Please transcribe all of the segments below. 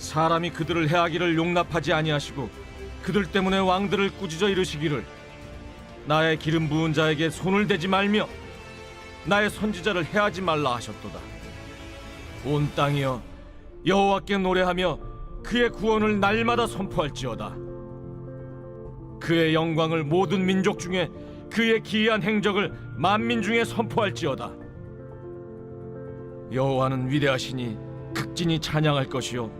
사람이 그들을 해하기를 용납하지 아니하시고 그들 때문에 왕들을 꾸짖어 이르시기를 나의 기름 부은 자에게 손을 대지 말며 나의 선지자를 해하지 말라 하셨도다. 온 땅이여 여호와께 노래하며 그의 구원을 날마다 선포할지어다. 그의 영광을 모든 민족 중에 그의 기이한 행적을 만민 중에 선포할지어다. 여호와는 위대하시니 극진히 찬양할 것이요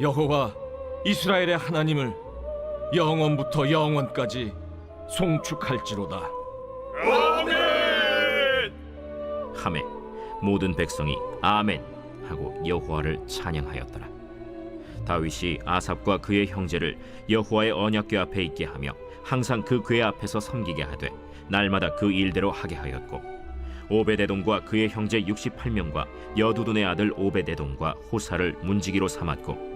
여호와 이스라엘의 하나님을 영원부터 영원까지 송축할지로다. 하매 모든 백성이 아멘 하고 여호와를 찬양하였더라. 다윗이 아삽과 그의 형제를 여호와의 언약궤 앞에 있게 하며 항상 그 궤 앞에서 섬기게 하되 날마다 그 일대로 하게 하였고 오베데돔과 그의 형제 68명과 여두둔의 아들 오베데돔과 호사를 문지기로 삼았고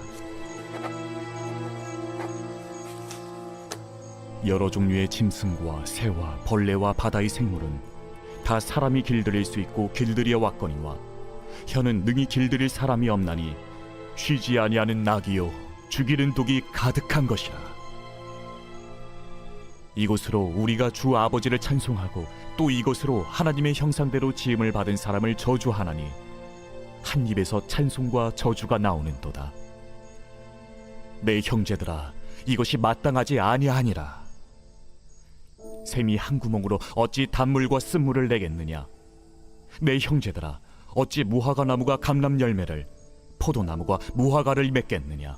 여러 종류의 짐승과 새와 벌레와 바다의 생물은 다 사람이 길들일 수 있고 길들여 왔거니와 혀는 능히 길들일 사람이 없나니 쉬지 아니하는 낙이요 죽이는 독이 가득한 것이라. 이곳으로 우리가 주 아버지를 찬송하고 또 이곳으로 하나님의 형상대로 지음을 받은 사람을 저주하나니 한 입에서 찬송과 저주가 나오는도다. 내 형제들아 이것이 마땅하지 아니하니라 샘이 한 구멍으로 어찌 단물과 쓴물을 내겠느냐? 내 형제들아 어찌 무화과 나무가 감람 열매를 포도나무가 무화과를 맺겠느냐?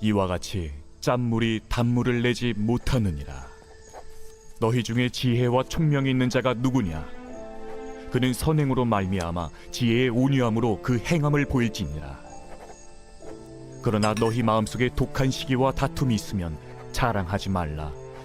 이와 같이 짠물이 단물을 내지 못하느니라. 너희 중에 지혜와 총명이 있는 자가 누구냐? 그는 선행으로 말미암아 지혜의 온유함으로 그 행함을 보일지니라. 그러나 너희 마음속에 독한 시기와 다툼이 있으면 자랑하지 말라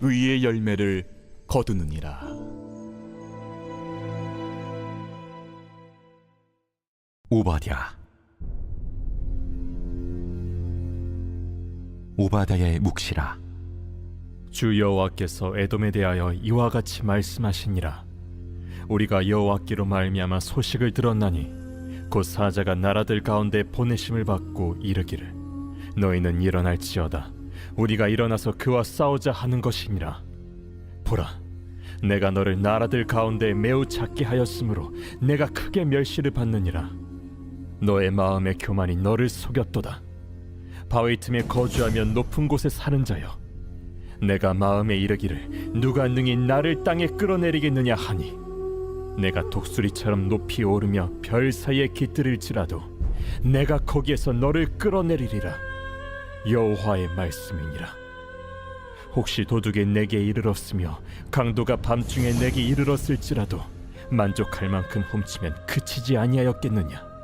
의의 열매를 거두느니라. 오바댜 오바댜의 묵시라. 주 여호와께서 에돔에 대하여 이와 같이 말씀하시니라. 우리가 여호와께로 말미암아 소식을 들었나니 곧 사자가 나라들 가운데 보내심을 받고 이르기를 너희는 일어날지어다 우리가 일어나서 그와 싸우자 하는 것이니라. 보라 내가 너를 나라들 가운데 매우 작게 하였으므로 내가 크게 멸시를 받느니라. 너의 마음의 교만이 너를 속였도다. 바위 틈에 거주하며 높은 곳에 사는 자여 내가 마음에 이르기를 누가 능히 나를 땅에 끌어내리겠느냐 하니 내가 독수리처럼 높이 오르며 별 사이에 깃들일지라도 내가 거기에서 너를 끌어내리리라 여호와의 말씀이니라. 혹시 도둑이 내게 이르렀으며 강도가 밤중에 내게 이르렀을지라도 만족할 만큼 훔치면 그치지 아니하였겠느냐?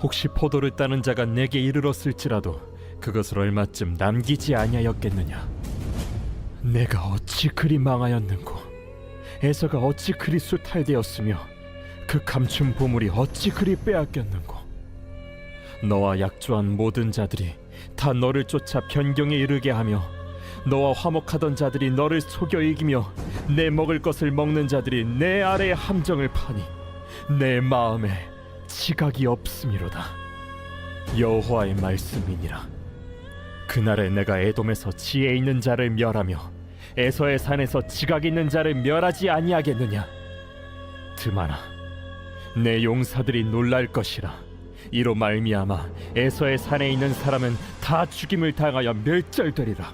혹시 포도를 따는 자가 내게 이르렀을지라도 그것을 얼마쯤 남기지 아니하였겠느냐? 내가 어찌 그리 망하였는고? 에서가 어찌 그리 수탈되었으며 그 감춘 보물이 어찌 그리 빼앗겼는고? 너와 약조한 모든 자들이 다 너를 쫓아 변경에 이르게 하며 너와 화목하던 자들이 너를 속여 이기며 내 먹을 것을 먹는 자들이 내 아래에 함정을 파니 내 마음에 지각이 없음이로다 여호와의 말씀이니라. 그날에 내가 에돔에서 지혜 있는 자를 멸하며 에서의 산에서 지각 있는 자를 멸하지 아니하겠느냐. 드마나 내 용사들이 놀랄 것이라. 이로 말미암아 에서의 산에 있는 사람은 다 죽임을 당하여 멸절되리라.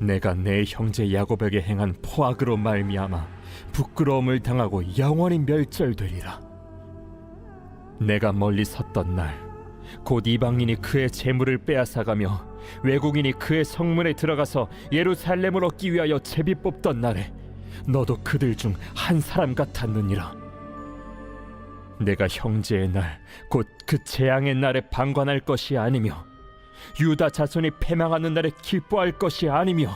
내가 내 형제 야곱에게 행한 포악으로 말미암아 부끄러움을 당하고 영원히 멸절되리라. 내가 멀리 섰던 날 곧 이방인이 그의 재물을 빼앗아가며 외국인이 그의 성문에 들어가서 예루살렘을 얻기 위하여 제비 뽑던 날에 너도 그들 중 한 사람 같았느니라. 내가 형제의 날 곧 그 재앙의 날에 방관할 것이 아니며 유다 자손이 패망하는 날에 기뻐할 것이 아니며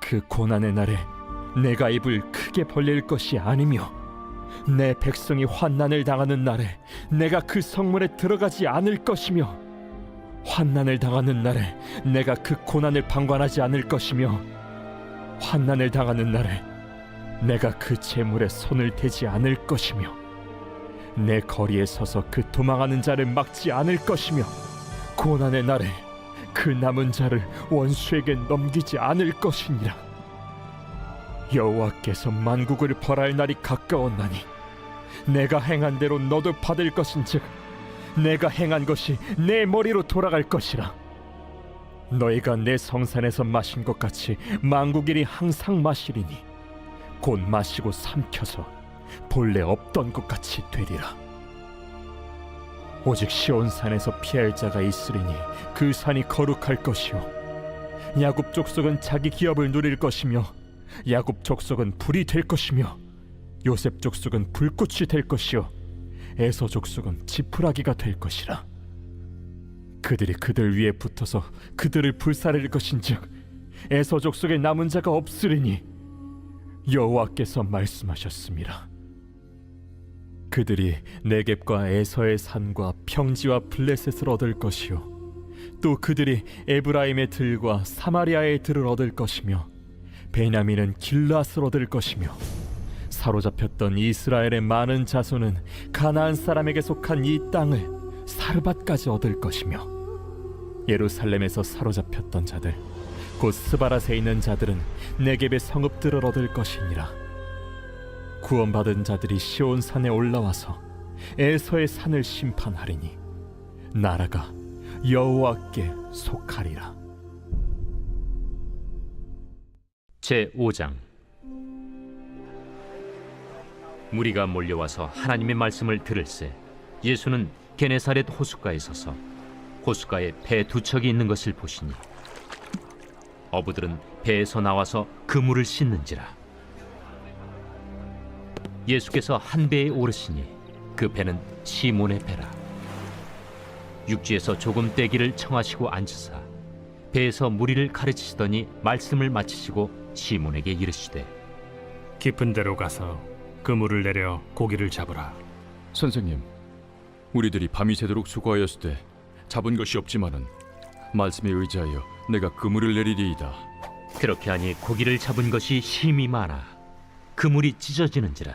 그 고난의 날에 내가 입을 크게 벌릴 것이 아니며 내 백성이 환난을 당하는 날에 내가 그 성문에 들어가지 않을 것이며 환난을 당하는 날에 내가 그 고난을 방관하지 않을 것이며 환난을 당하는 날에 내가 그 재물에 손을 대지 않을 것이며 내 거리에 서서 그 도망하는 자를 막지 않을 것이며 고난의 날에 그 남은 자를 원수에게 넘기지 않을 것이니라. 여호와께서 만국을 벌할 날이 가까웠나니 내가 행한 대로 너도 받을 것인즉 내가 행한 것이 내 머리로 돌아갈 것이라. 너희가 내 성산에서 마신 것 같이 만국일이 항상 마시리니 곧 마시고 삼켜서 본래 없던 것 같이 되리라. 오직 시온산에서 피할 자가 있으리니 그 산이 거룩할 것이요. 야곱 족속은 자기 기업을 누릴 것이며 야곱 족속은 불이 될 것이며 요셉 족속은 불꽃이 될 것이요. 에서 족속은 지푸라기가 될 것이라. 그들이 그들 위에 붙어서 그들을 불사를 것인즉 에서 족속에 남은 자가 없으리니 여호와께서 말씀하셨습니다. 그들이 네겝과 에서의 산과 평지와 블레셋을 얻을 것이요. 또 그들이 에브라임의 들과 사마리아의 들을 얻을 것이며 베냐민은 길라스를 얻을 것이며 사로잡혔던 이스라엘의 많은 자손은 가나안 사람에게 속한 이 땅을 사르밧까지 얻을 것이며 예루살렘에서 사로잡혔던 자들 곧 스바라세 있는 자들은 네겝의 성읍들을 얻을 것이니라 구원받은 자들이 시온 산에 올라와서 에서의 산을 심판하리니 나라가 여호와께 속하리라. 제 5장. 무리가 몰려와서 하나님의 말씀을 들을새 예수는 게네사렛 호숫가에 서서 호숫가에 배 두 척이 있는 것을 보시니 어부들은 배에서 나와서 그물을 씻는지라 예수께서 한 배에 오르시니 그 배는 시몬의 배라 육지에서 조금 떼기를 청하시고 앉으사 배에서 무리를 가르치시더니 말씀을 마치시고 시몬에게 이르시되 깊은 데로 가서 그물을 내려 고기를 잡으라. 선생님, 우리들이 밤이 새도록 수고하였을 때 잡은 것이 없지만은 말씀에 의지하여 내가 그물을 내리리이다. 그렇게 하니 고기를 잡은 것이 힘이 많아 그물이 찢어지는지라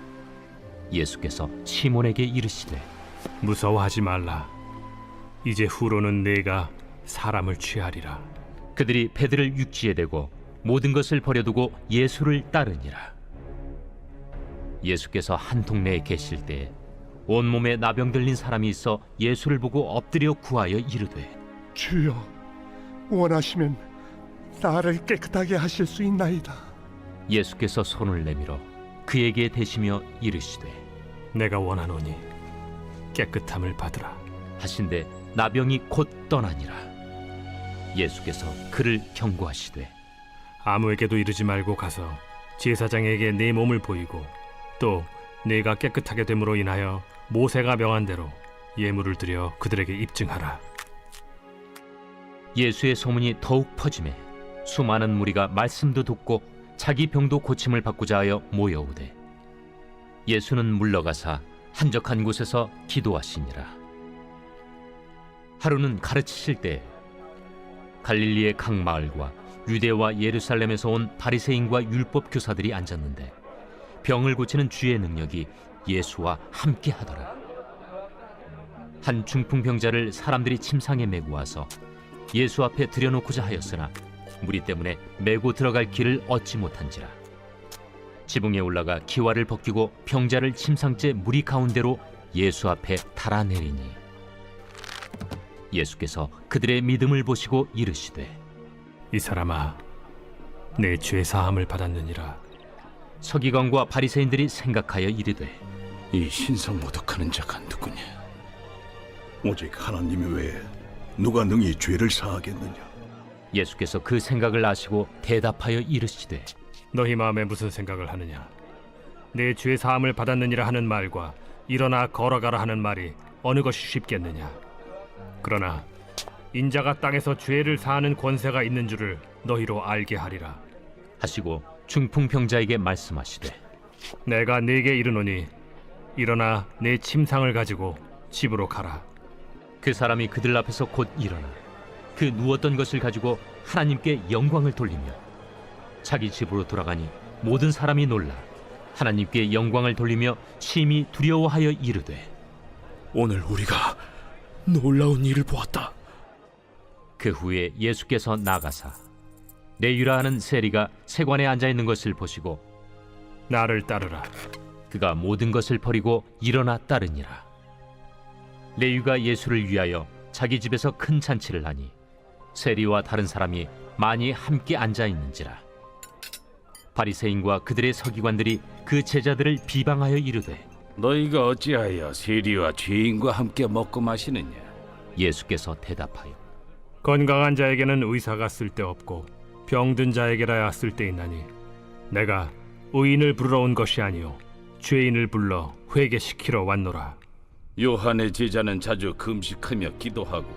예수께서 시몬에게 이르시되 무서워하지 말라. 이제 후로는 내가 사람을 취하리라. 그들이 배들을 육지에 대고 모든 것을 버려두고 예수를 따르니라. 예수께서 한 동네에 계실 때 온몸에 나병 들린 사람이 있어 예수를 보고 엎드려 구하여 이르되 주여 원하시면 나를 깨끗하게 하실 수 있나이다. 예수께서 손을 내밀어 그에게 대시며 이르시되 내가 원하노니 깨끗함을 받으라. 하신데 나병이 곧 떠나니라. 예수께서 그를 경고하시되 아무에게도 이르지 말고 가서 제사장에게 내 몸을 보이고 또 내가 깨끗하게 됨으로 인하여 모세가 명한 대로 예물을 드려 그들에게 입증하라. 예수의 소문이 더욱 퍼짐에 수많은 무리가 말씀도 듣고 자기 병도 고침을 받고자 하여 모여오되 예수는 물러가사 한적한 곳에서 기도하시니라. 하루는 가르치실 때 갈릴리의 각 마을과 유대와 예루살렘에서 온 바리새인과 율법 교사들이 앉았는데 병을 고치는 주의 능력이 예수와 함께 하더라. 한 중풍병자를 사람들이 침상에 메고 와서 예수 앞에 들여놓고자 하였으나 무리 때문에 메고 들어갈 길을 얻지 못한지라 지붕에 올라가 기와를 벗기고 병자를 침상째 무리 가운데로 예수 앞에 달아내리니 예수께서 그들의 믿음을 보시고 이르시되 이 사람아, 내 죄 사함을 받았느니라. 서기관과 바리새인들이 생각하여 이르되 이 신성 모독하는 자가 누구냐? 오직 하나님 외에 누가 능히 죄를 사하겠느냐? 예수께서 그 생각을 아시고 대답하여 이르시되 너희 마음에 무슨 생각을 하느냐? 내 죄 사함을 받았느니라 하는 말과 일어나 걸어가라 하는 말이 어느 것이 쉽겠느냐? 그러나 인자가 땅에서 죄를 사하는 권세가 있는 줄을 너희로 알게 하리라. 하시고 중풍병자에게 말씀하시되 내가 네게 이르노니 일어나 내 침상을 가지고 집으로 가라. 그 사람이 그들 앞에서 곧 일어나 그 누웠던 것을 가지고 하나님께 영광을 돌리며 자기 집으로 돌아가니 모든 사람이 놀라 하나님께 영광을 돌리며 심히 두려워하여 이르되 오늘 우리가 놀라운 일을 보았다. 그 후에 예수께서 나가사 레유라 하는 세리가 세관에 앉아 있는 것을 보시고 나를 따르라. 그가 모든 것을 버리고 일어나 따르니라. 레위가 예수를 위하여 자기 집에서 큰 잔치를 하니 세리와 다른 사람이 많이 함께 앉아 있는지라. 바리새인과 그들의 서기관들이 그 제자들을 비방하여 이르되 너희가 어찌하여 세리와 죄인과 함께 먹고 마시느냐? 예수께서 대답하여 건강한 자에게는 의사가 쓸데없고 병든 자에게라야 쓸데 있나니 내가 의인을 부르러 온 것이 아니요 죄인을 불러 회개시키러 왔노라 요한의 제자는 자주 금식하며 기도하고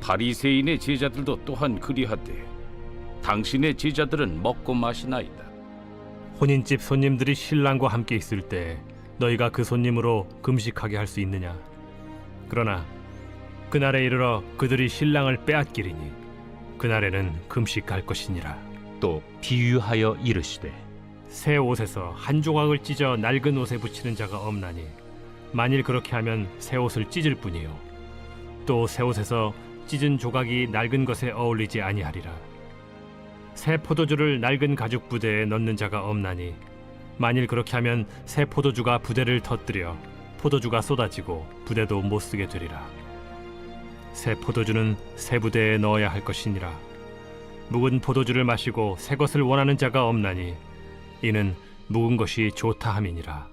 바리새인의 제자들도 또한 그리하되 당신의 제자들은 먹고 마시나이다. 혼인집 손님들이 신랑과 함께 있을 때 너희가 그 손님으로 금식하게 할 수 있느냐? 그러나 그날에 이르러 그들이 신랑을 빼앗기리니 그날에는 금식할 것이니라. 또 비유하여 이르시되 새 옷에서 한 조각을 찢어 낡은 옷에 붙이는 자가 없나니 만일 그렇게 하면 새 옷을 찢을 뿐이요. 또 새 옷에서 찢은 조각이 낡은 것에 어울리지 아니하리라 새 포도주를 낡은 가죽 부대에 넣는 자가 없나니. 만일 그렇게 하면 새 포도주가 부대를 터뜨려 포도주가 쏟아지고 부대도 못 쓰게 되리라. 새 포도주는 새 부대에 넣어야 할 것이니라. 묵은 포도주를 마시고 새 것을 원하는 자가 없나니 이는 묵은 것이 좋다 함이니라